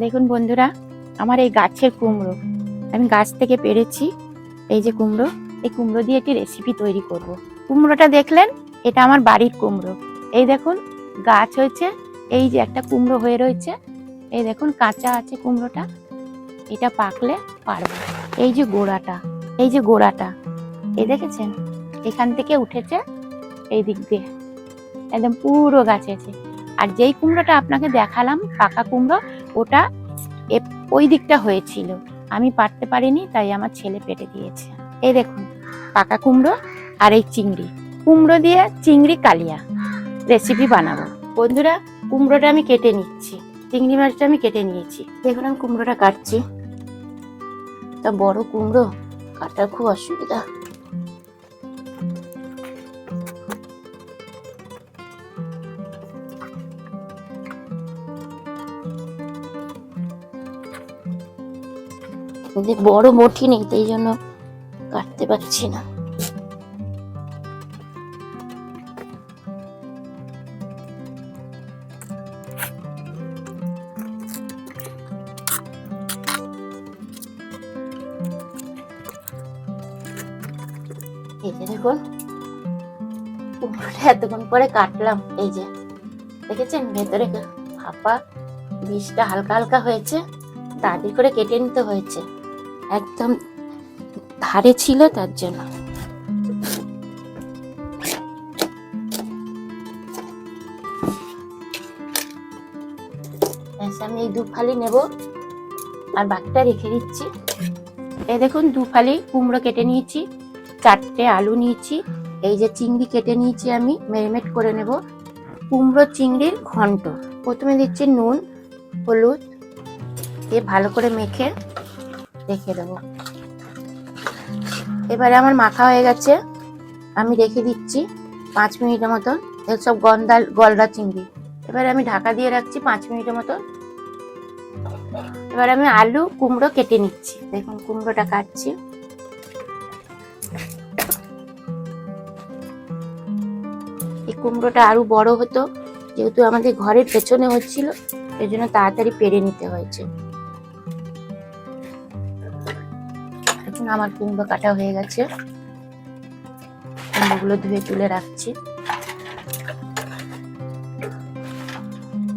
দেখুন বন্ধুরা, আমার এই গাছের কুমড়ো। আমি গাছ থেকে পেরেছি এই যে কুমড়ো, এই কুমড়ো দিয়ে একটি রেসিপি তৈরি করব। কুমড়োটা দেখলেন, এটা আমার বাড়ির কুমড়ো। এই দেখুন, গাছ হয়েছে, এই যে একটা কুমড়ো হয়ে রয়েছে, এই দেখুন কাঁচা আছে কুমড়োটা। এটা পাকলে পারব। এই যে গোড়াটা, এই যে গোড়াটা, এই দেখেছেন? এখান থেকে উঠেছে এই দিক দিয়ে। একদম পুরো গাছ আছে আর যেই কুমড়োটা আপনাকে দেখালাম, পাকা কুমড়ো, ওটা ওই দিকটা হয়েছিল। আমি পারতে পারিনি, তাই আমার ছেলে পেটে দিয়েছে। এই দেখুন, পাকা কুমড়ো আর এই চিংড়ি। কুমড়ো দিয়ে চিংড়ি কালিয়া রেসিপি বানাবো। বন্ধুরা, কুমড়োটা আমি কেটে নিচ্ছি। চিংড়ি মাছটা আমি কেটে নিয়েছি। দেখুন, আমি কুমড়োটা কাটছি। তা বড় কুমড়ো, কাটার খুব অসুবিধা। বড় বটি নেই, তাই জন্য কাটতে পারছি না। এই যে দেখুন এতক্ষণ পরে কাটলাম, এই যে। দেখেছেন? ভেতরে ফাঁপা বিষটা হালকা হালকা হয়েছে তাড়াতাড়ি করে কেটে নিতে হয়েছে। একদম ধারে ছিল তার জন্য। আমি এই দু ফালি নেব। আর বাকিটা রেখে দিচ্ছি। এই দেখুন, দু ফালি কুমড়ো কেটে নিয়েছি, চারটে আলু নিয়েছি, এই যে চিংড়ি কেটে নিয়েছি আমি, ম্যারিনেট করে নেব। কুমড়ো, চিংড়ির ঘন্ট। প্রথমে দিচ্ছি নুন, হলুদ, দিয়ে ভালো করে মেখে রেখে দেবো। এবারে আমার মাখা হয়ে গেছে। আমি রেখে দিচ্ছি পাঁচ মিনিটের মতন। সব গন্ডা গলদা চিংড়ি। এবারে আমি ঢাকা দিয়ে রাখছি পাঁচ মিনিটের মতন। এবার আমি আলু, কুমড়ো কেটে নিচ্ছি। দেখুন কুমড়োটা কাটছি। এই কুমড়োটা আরও বড় হতো, যেহেতু আমাদের ঘরের পেছনে হচ্ছিল এই জন্য তাড়াতাড়ি পেরে নিতে হয়েছে। আমার কুমড়ো কাটা হয়ে গেছে। কুমড়োগুলো ধুয়ে তুলে রাখছি।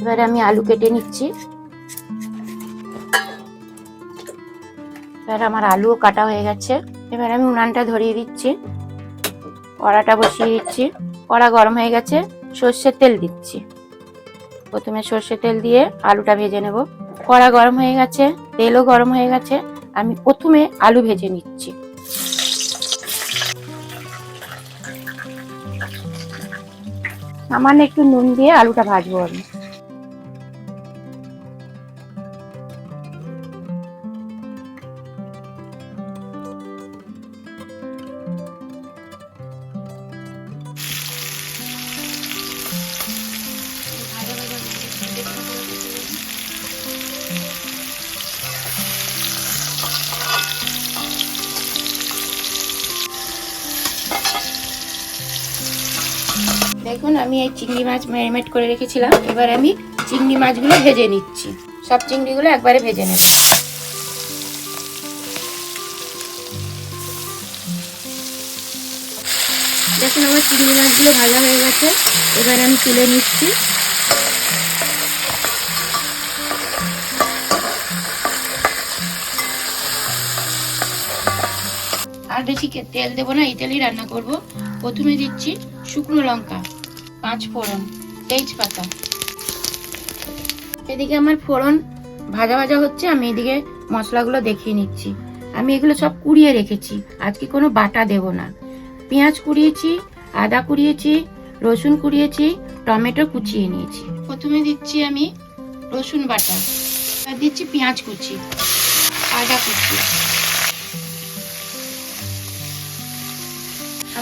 এবারে আমি আলু কেটে নিচ্ছি। এবার আমার আলুও কাটা হয়ে গেছে। এবার আমি উনানটা ধরিয়ে দিচ্ছি। কড়াটা বসিয়ে দিচ্ছি। কড়া গরম হয়ে গেছে। সর্ষের তেল দিচ্ছি। প্রথমে সর্ষের তেল দিয়ে আলুটা ভেজে নেব। কড়া গরম হয়ে গেছে। তেলও গরম হয়ে গেছে। আমি প্রথমে আলু ভেজে নিচ্ছি। সামান্য একটু নুন দিয়ে আলুটা ভাজবো আমি। দেখুন, আমি এই চিংড়ি মাছ ম্যারিনেট করে রেখেছিলাম। এবার আমি চিংড়ি মাছগুলো ভেজে নিচ্ছি। সব চিংড়িগুলো একবারে ভেজে নেব। দেখুন, আমার চিংড়ি মাছগুলো ভাজা হয়ে গেছে। এবার আমি তুলে নিচ্ছি। আর বেশি তেল দেবো না এই তেলেই রান্না করব। প্রথমে দিচ্ছি শুকনো লঙ্কা। পাঁচ ফোড়ন তেজপাতা। এদিকে আমার ফোড়ন ভাজা ভাজা হচ্ছে আমি এদিকে মশলাগুলো দেখিয়ে নিচ্ছি। আমি এগুলো সব কুড়িয়ে রেখেছি আজকে কোনো বাটা দেব না। পেঁয়াজ কুড়িয়েছি আদা কুড়িয়েছি রসুন কুড়িয়েছি টমেটো কুচিয়ে নিয়েছি। প্রথমে দিচ্ছি আমি রসুন বাটা আর দিচ্ছি পেঁয়াজ কুচি আদা কুচি।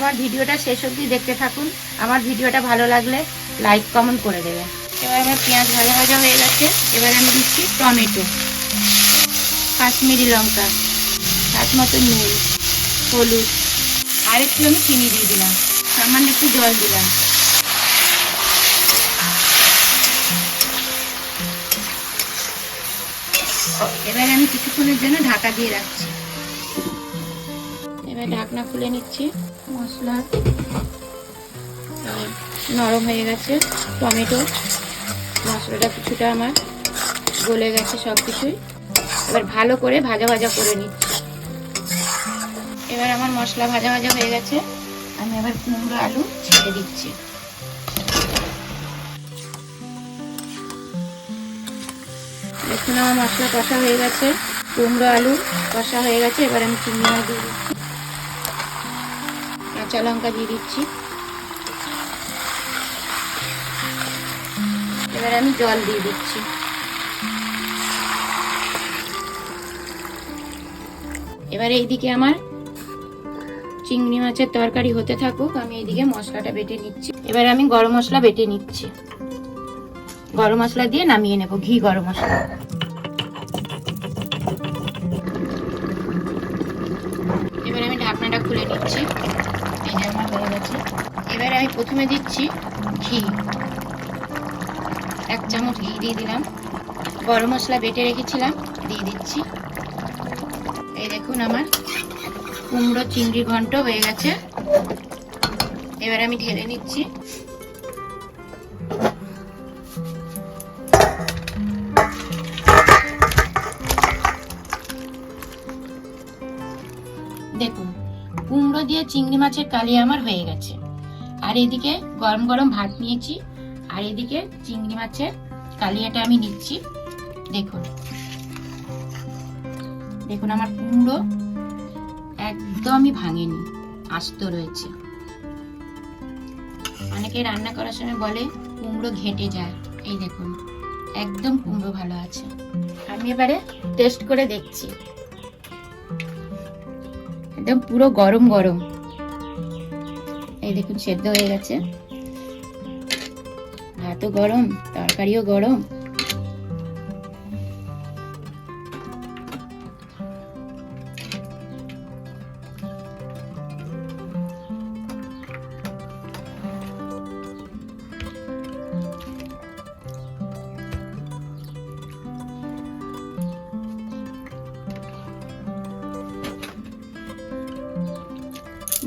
আমার ভিডিওটা শেষ অবধি দেখতে থাকুন। আমার ভিডিওটা ভালো লাগলে লাইক কমেন্ট করে দেবেন। এবার আমার পেঁয়াজ ভাজা ভাজা হয়ে গেছে। এবার আমি দিচ্ছি টমেটো, কাশ্মীরি লঙ্কা, স্বাদ মতো নুন, হলুদ। আর একটু আমি চিনি দিয়ে দিলাম। সামান্য একটু জল দিলাম। এবার আমি কিছুক্ষণের জন্য ঢাকা দিয়ে রাখছি। এবার ঢাকনা খুলে নিচ্ছি। মশলা নরম হয়ে গেছে, টমেটো, মশলাটা কিছুটা আমার গলে গেছে সব কিছুই এবার ভালো করে ভাজা ভাজা করে নিচ্ছি। এবার আমার মশলা ভাজা ভাজা হয়ে গেছে, আমি এবার কুমড়ো আলু ছেড়ে দিচ্ছি। দেখুন আমার মশলা কষা হয়ে গেছে, কুমড়ো আলু কষা হয়ে গেছে, এবার আমি চিংড়ি দিয়ে দিচ্ছি। কাঁচা লঙ্কা দিয়ে দিচ্ছি। এবার আমি জল দিয়ে দিচ্ছি। এবার এইদিকে আমার চিংড়ি মাছের তরকারি হতে থাকুক, আমি এইদিকে মশলাটা বেটে নিচ্ছি। এবার আমি গরম মশলা বেটে নিচ্ছি। গরম মশলা দিয়ে নামিয়ে নেব, ঘি গরম মশলা। এবার আমি ঢাকনাটা খুলে নিচ্ছি এই যে আমার হয়ে গেছে আমি প্রথমে দিচ্ছি ঘি। এক চামচ ঘি দিয়ে দিলাম। গরম মশলা বেটে রেখেছিলাম, দিয়ে দিচ্ছি। এই দেখুন আমার কুমড়ো চিংড়ি ঘন্ট হয়ে গেছে। এবার আমি ঢেলে নিচ্ছি। দেখুন, কুমড়ো দিয়ে চিংড়ি মাছের কালি আমার হয়ে গেছে। আর এদিকে গরম গরম ভাত নিয়েছি, আর এদিকে চিংড়ি মাছের কালিয়াটা আমি নিচ্ছি। দেখুন। দেখুন, আমার কুমড়ো একদমই ভাঙেনি, আস্ত রয়েছে। অনেকে রান্না করার সময় বলে, কুমড়ো ঘেটে যায়। এই দেখুন, একদম কুমড়ো ভালো আছে। আমি এবারে টেস্ট করে দেখছি। একদম পুরো গরম গরম। এই দেখুন সেদ্ধ হয়ে গেছে। ভাতও গরম তরকারিও গরম।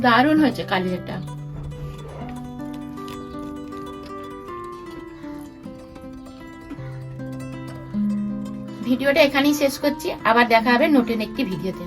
দারুণ হয়েছে কালিয়াটা। ভিডিওটা এখানেই শেষ করছি। আবার দেখা হবে নতুন একটি ভিডিওতে।